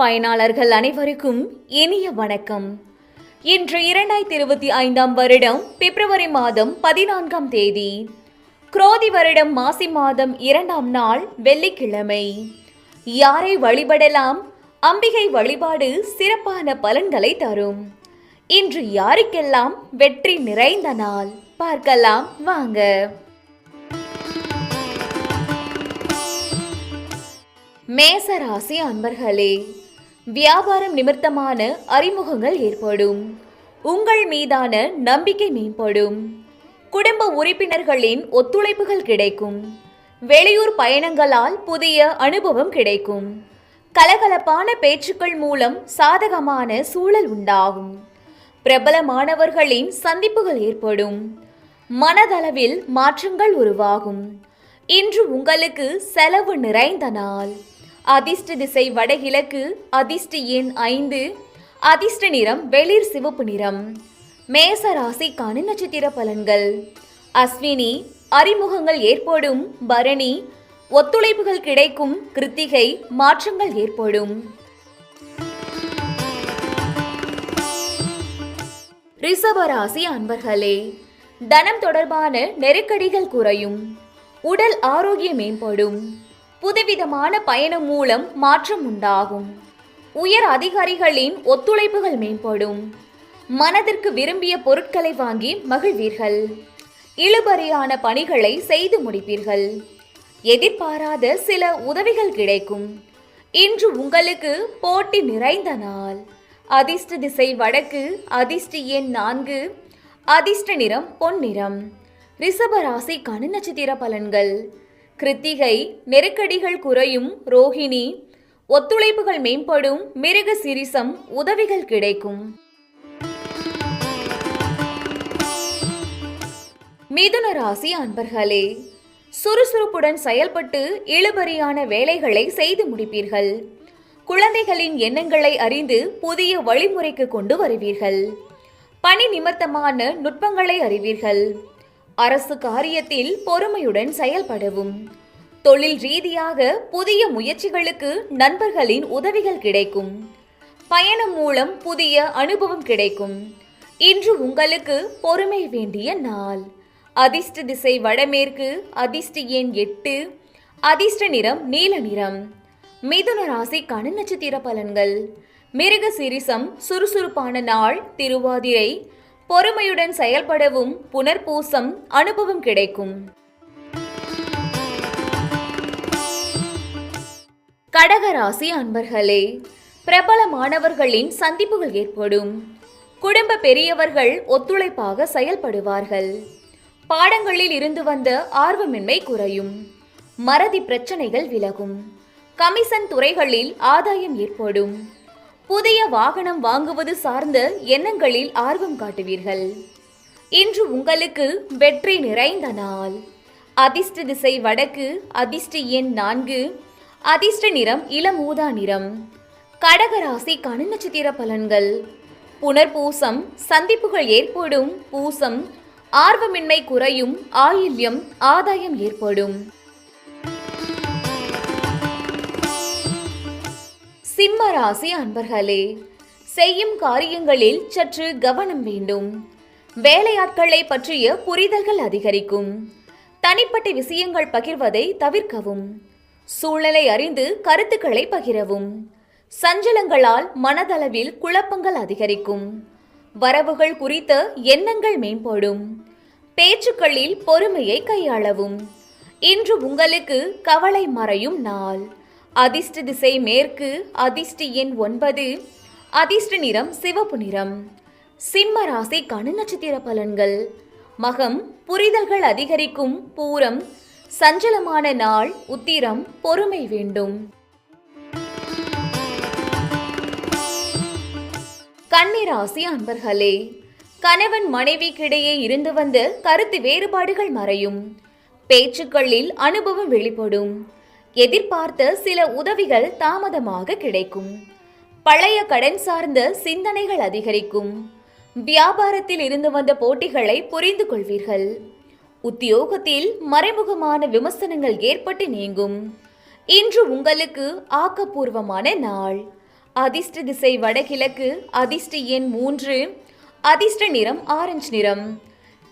பயனாளர்கள் அனைவருக்கும் இனிய வணக்கம். இன்று இரண்டாயிரத்தி இருபத்தி ஐந்தாம் வருடம் பிப்ரவரி மாதம் பதினான்காம் தேதி. குரோதி வருடம் மாசி மாதம் இரண்டாம் நாள் வெள்ளிக்கிழமை. யாரை வழிபடலாம்? அம்பிகை வழிபாடு சிறப்பான பலன்களை தரும். இன்று யாருக்கெல்லாம் வெற்றி நிறைந்த நாள்? பார்க்கலாம் வாங்க. மேசராசி அன்பர்களே வியாபாரம் நிமித்தமான அறிமுகங்கள் ஏற்படும். உங்கள் மீதான நம்பிக்கை மேம்படும். குடும்ப உறுப்பினர்களின் ஒத்துழைப்புகள் கிடைக்கும். வெளியூர் பயணங்களால் புதிய அனுபவம் கிடைக்கும். கலகலப்பான பேச்சுக்கள் மூலம் சாதகமான சூழல் உண்டாகும். பிரபலமானவர்களின் சந்திப்புகள் ஏற்படும். மனதளவில் மாற்றங்கள் உருவாகும். இன்று உங்களுக்கு செலவு நிறைந்த நாள். அதிர்ஷ்ட திசை வடகிழக்கு அதிர்ஷ்ட எண் ஐந்து அதிர்ஷ்ட நிறம் வெளிர் சிவப்பு நிறம். மேச ராசிக்கான நட்சத்திர பலன்கள். அஸ்வினி அறிமுகங்கள் ஏற்படும். பரணி ஒத்துழைப்புகள் கிடைக்கும். கிருத்திகை மாற்றங்கள் ஏற்படும். ரிஷபராசி அன்பர்களே தனம் தொடர்பான நெருக்கடிகள் குறையும். உடல் ஆரோக்கியம் மேம்படும். புதுவிதமான பயணம் மூலம் மாற்றம் உண்டாகும். உயர் அதிகாரிகளின் ஒத்துழைப்புகள் மேம்படும். மனதிற்கு விரும்பிய பொருட்களை வாங்கி மகிழ்வீர்கள். இழுபறியான பணிகளை செய்து முடிப்பீர்கள். எதிர்பாராத சில உதவிகள் கிடைக்கும். இன்று உங்களுக்கு போட்டி நிறைந்த நாள். அதிர்ஷ்ட திசை வடக்கு அதிர்ஷ்ட எண் நான்கு அதிர்ஷ்ட நிறம் பொன்னிறம். ரிஷப ராசிக்கான நட்சத்திர பலன்கள். கிருத்திகை நெருக்கடிகள் குறையும் ரோஹிணி ஒத்துழைப்புகள் மேம்படும் மிருக சிரிசம் உதவிகள் கிடைக்கும். மிதுன ராசி அன்பர்களே சுறுசுறுப்புடன் செயல்பட்டு இழுபறியான வேலைகளை செய்து முடிப்பீர்கள். குழந்தைகளின் எண்ணங்களை அறிந்து புதிய வழிமுறைக்கு கொண்டு வருவீர்கள். பணி நிமித்தமான நுட்பங்களை அறிவீர்கள். அரசு காரியத்தில் பொறுமையுடன் செயல்படவும். தொழில் ரீதியாக புதிய முயற்சிகளுக்கு நண்பர்களின் உதவிகள் கிடைக்கும். பயணம் மூலம் புதிய அனுபவம் கிடைக்கும். இன்று உங்களுக்கு பொறுமை வேண்டிய நாள். அதிர்ஷ்ட திசை வடமேற்கு அதிர்ஷ்ட எண் எட்டு அதிர்ஷ்ட நிறம் நீல நிறம். மிதுன ராசிக்கான நட்சத்திர பலன்கள். மிருக சிரிசம் சுறுசுறுப்பான நாள் திருவாதிரை பொறுமையுடன் செயல்படவும் புனர்பூசம் அனுபவம் கிடைக்கும். கடகராசி அன்பர்களே பிரபல மாணவர்களின் சந்திப்புகள் ஏற்படும். குடும்ப பெரியவர்கள் ஒத்துழைப்பாக செயல்படுவார்கள். பாடங்களில் இருந்து வந்த ஆர்வமின்மை குறையும். மறதி பிரச்சனைகள் விலகும். கமிஷன் துறைகளில் ஆதாயம் ஏற்படும். புதிய வாகனம் வாங்குவது சார்ந்த எண்ணங்களில் ஆர்வம் காட்டுவீர்கள். இன்று உங்களுக்கு வெற்றி நிறைந்த நாள். அதிர்ஷ்ட திசை வடக்கு அதிர்ஷ்ட எண் நான்கு அதிர்ஷ்ட நிறம் இளம் ஊதா நிறம் கணு நட்சத்திர பலன்கள். புனர்பூசம் சந்திப்புகள் ஏற்படும் பூசம் ஆர்வமின்மை குறையும் ஆயில்யம் ஆதாயம் ஏற்படும். சிம்ம ராசி அன்பர்களே செய்யும் காரியங்களில் சற்று கவனம் வேண்டும். வேலையாட்களை பற்றிய புரிதல்கள் அதிகரிக்கும். தனிப்பட்ட விஷயங்கள் பகிர்வதை தவிர்க்கவும். சூழலை அறிந்து கருத்துக்களை பகிரவும். சஞ்சலங்களால் மனதளவில் குழப்பங்கள் அதிகரிக்கும். வரவுகள் குறித்த எண்ணங்கள் மேம்படும். பேச்சுக்களில் பொறுமையை கையாளவும். இன்று உங்களுக்கு கவலை மறையும் நாள். அதிர்ஷ்ட திசை மேற்கு அதிர்ஷ்ட எண் ஒன்பது. அதிர்ஷ்ட நிறம் சிவப்பு நிறம். சிம்ம ராசிக்கான நட்சத்திர பலன்கள். மகம் புரிதல்கள் அதிகரிக்கும் பூரம் சஞ்சலமான நாள் உத்திரம் பொறுமை வேண்டும். கன்னிராசி அன்பர்களே கணவன் மனைவிக்கிடையே இருந்து வந்த கருத்து வேறுபாடுகள் மறையும். பேச்சுக்களில் அனுபவம் வெளிப்படும். எதிர்பார்த்த சில உதவிகள் தாமதமாக கிடைக்கும். பழைய கடன் சார்ந்த சிந்தனைகள் அதிகரிக்கும். வியாபாரத்தில் இருந்து வந்த போட்டிகளை புரிந்து கொள்வீர்கள். உத்தியோகத்தில் மறைமுகமான விமர்சனங்கள் ஏற்பட்டு நீங்கும். இன்று உங்களுக்கு ஆக்கப்பூர்வமான நாள். அதிர்ஷ்ட திசை வடகிழக்கு அதிர்ஷ்ட எண் மூன்று அதிர்ஷ்ட நிறம் ஆரஞ்சு நிறம்.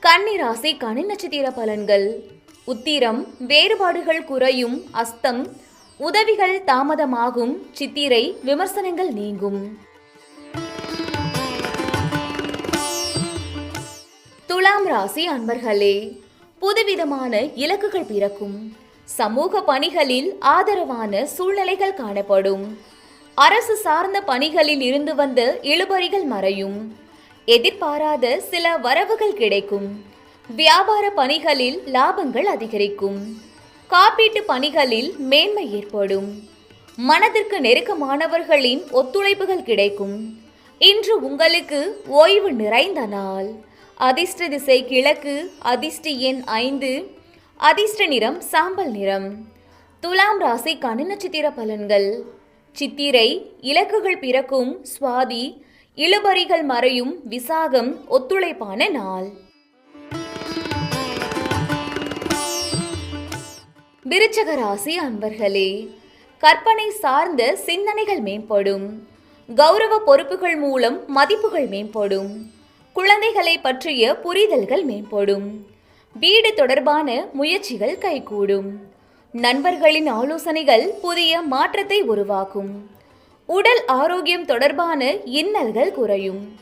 கன்னி கனி நட்சத்திர பலன்கள். உத்திரம் வேறுபாடுகள் குறையும் அஸ்தம் உதவிகள் தாமதமாகும் சித்திரை விமர்சனங்கள் நீங்கும். துலாம் ராசி அன்பர்களே புதுவிதமான இலக்குகள் பிறக்கும். சமூக பணிகளில் ஆதரவான சூழ்நிலைகள் காணப்படும். அரசு சார்ந்த பணிகளில் இருந்து வந்த இழுபறிகள் மறையும். எதிர்பாராத சில வரவுகள் கிடைக்கும். வியாபார பணிகளில் லாபங்கள் அதிகரிக்கும். காப்பீட்டு பணிகளில் மேன்மை ஏற்படும். மனதிற்கு நெருக்கமானவர்களின் ஒத்துழைப்புகள் கிடைக்கும். இன்று உங்களுக்கு ஓய்வு நிறைந்த நாள். அதிர்ஷ்ட திசை கிழக்கு அதிர்ஷ்ட எண் ஐந்து அதிர்ஷ்ட நிறம் சாம்பல் நிறம். துலாம் ராசி கனி நட்சத்திர பலன்கள். சித்திரை இலக்குகள் பிறக்கும் சுவாதி இழுபறிகள் மறையும் விசாகம் ஒத்துழைப்பான நாள். விருச்சக ராசி அன்பர்களே கற்பனை சார்ந்த சிந்தனைகள் மேம்படும். கௌரவ பொறுப்புகள் மூலம் மதிப்புகள் மேம்படும். குழந்தைகளை பற்றிய புரிதல்கள் மேம்படும். வீடு தொடர்பான முயற்சிகள் கைகூடும். நண்பர்களின் ஆலோசனைகள் புதிய மாற்றத்தை உருவாக்கும். உடல் ஆரோக்கியம் தொடர்பான இன்னல்கள் குறையும்.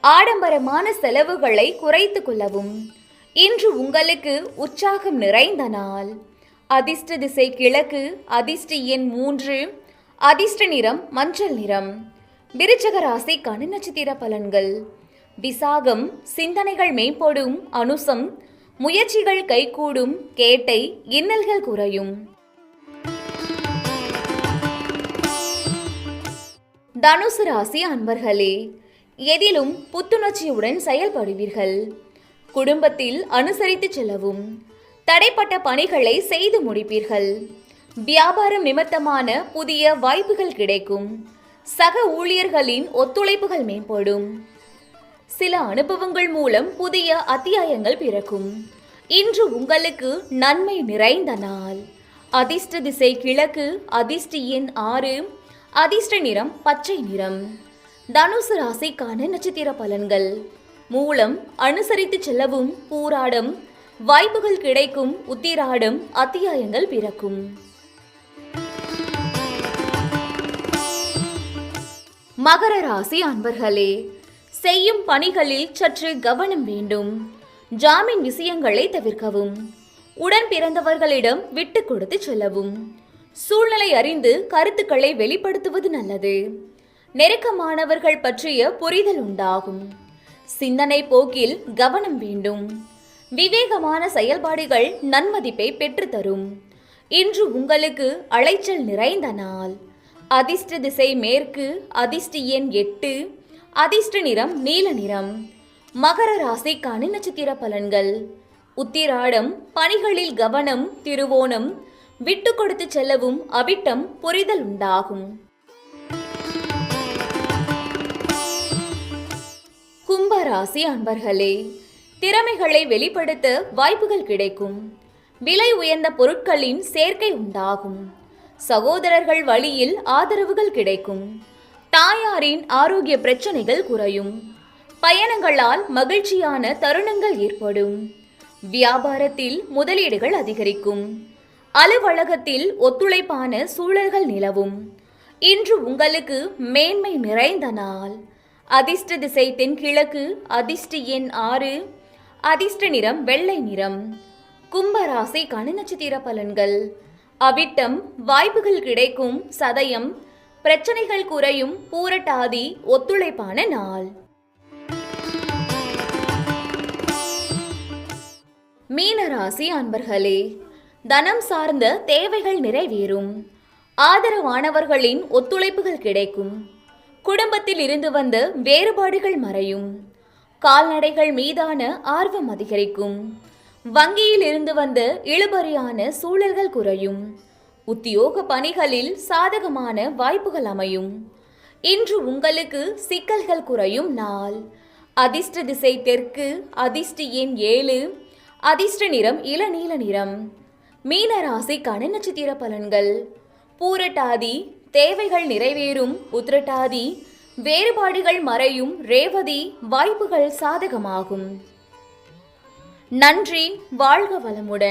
ஆடம்பரமான செலவுகளை குறைத்து கொள்ளவும். இன்று உங்களுக்கு உற்சாகம் நிறைந்த நாள். அதிர்ஷ்ட திசை கிழக்கு அதிர்ஷ்ட எண் மூன்று அதிர்ஷ்ட நிறம் மஞ்சள் நிறம். விருச்சக ராசி கனி நட்சத்திர பலன்கள். விசாகம் சிந்தனைகள் மேம்படும் அனுசம் முயற்சிகள் கைகூடும் கேட்டை இன்னல்கள் குறையும். தனுசு ராசி அன்பர்களே எதிலும் புத்துணர்ச்சியுடன் செயல்படுவீர்கள். குடும்பத்தில் அனுசரித்து செல்லவும். தடைப்பட்ட பணிகளை செய்து முடிப்பீர்கள். வியாபாரம் நிமித்தமான புதிய வாய்ப்புகள் கிடைக்கும். சக ஊழியர்களின் ஒத்துழைப்புகள் மேம்படும். சில அனுபவங்கள் மூலம் புதிய அத்தியாயங்கள் பிறக்கும். இன்று உங்களுக்கு நன்மை நிறைந்த நாள். அதிர்ஷ்ட திசை கிழக்கு அதிர்ஷ்ட எண் ஆறு அதிர்ஷ்ட நிறம் பச்சை நிறம். தனுசு ராசிக்கான நட்சத்திர பலன்கள். மூலம் அனுசரித்து செல்லவும் பூராடம் வாய்ப்புகள் கிடைக்கும் உத்திராடம் அத்தியாயங்கள் பிறக்கும். மகர ராசி அன்பர்களே செய்யும் பணிகளில் சற்று கவனம் வேண்டும். ஜாமீன் விஷயங்களை தவிர்க்கவும். உடன் பிறந்தவர்களிடம் விட்டு கொடுத்து செல்லவும். சூழ்நிலை அறிந்து கருத்துக்களை வெளிப்படுத்துவது நல்லது. நெருக்கமானவர்கள் பற்றிய புரிதல் உண்டாகும். சிந்தனை போக்கில் கவனம் வேண்டும். விவேகமான செயல்பாடுகள் நன்மதிப்பை பெற்றுத்தரும். இன்று உங்களுக்கு அலைச்சல் நிறைந்த நாள். அதிர்ஷ்ட திசை மேற்கு அதிர்ஷ்ட எண் எட்டு அதிர்ஷ்ட நிறம் நீல நிறம். மகர ராசி கனி நட்சத்திர பலன்கள். உத்திராடம் பணிகளில் கவனம் திருவோணம் விட்டு கொடுத்து செல்லவும் அவிட்டம் புரிதல் உண்டாகும். கும்பராசி அன்பர்களே திறமைகளை வெளிப்படுத்த வாய்ப்புகள் கிடைக்கும். விலை உயர்ந்த பொருட்களின் சேர்க்கை உண்டாகும். சகோதரர்கள் வழியில் ஆதரவுகள் கிடைக்கும். தாயாரின் ஆரோக்கிய பிரச்சனைகள் குறையும். பயணங்களால் மகிழ்ச்சியான தருணங்கள் ஏற்படும். வியாபாரத்தில் முதலீடுகள் அதிகரிக்கும். அலுவலகத்தில் ஒத்துழைப்பான சூழல்கள் நிலவும். இன்று உங்களுக்கு மேன்மை நிறைந்த நாள். அதிர்ஷ்ட திசை தென்கிழக்கு அதிர்ஷ்ட எண் ஆறு அதிர்ஷ்ட நிறம் வெள்ளை நிறம். கும்பராசி கனி நட்சத்திர பலன்கள். அவிட்டம் வாய்ப்புகள் கிடைக்கும் சதயம் பிரச்சனைகள் குறையும் பூரட்டாதி ஒத்துழைப்பான நாள். மீனராசி அன்பர்களே தனம் சார்ந்த தேவைகள் நிறைவேறும். ஆதரவானவர்களின் ஒத்துழைப்புகள் கிடைக்கும். குடும்பத்தில் இருந்து வந்த வேறுபாடுகள் மறையும். கால்நடைகள் மீதான ஆர்வம் அதிகரிக்கும். வங்கியில் இருந்து வந்த இழுபறியான சூழல்கள் குறையும். உத்தியோக பணிகளில் சாதகமான வாய்ப்புகள் அமையும். இன்று உங்களுக்கு சிக்கல்கள் குறையும் நாள். அதிர்ஷ்ட திசை தெற்கு அதிர்ஷ்ட எண் ஏழு அதிர்ஷ்ட நிறம் இளநீல நிறம். மீன ராசிக்கான கன நட்சத்திர பலன்கள். பூரட்டாதி தேவைகள் நிறைவேறும் உத்திரட்டாதி வேறுபாடுகள் மறையும் ரேவதி வாய்ப்புகள் சாதகமாகும். நன்றி வாழ்க வளமுடன்.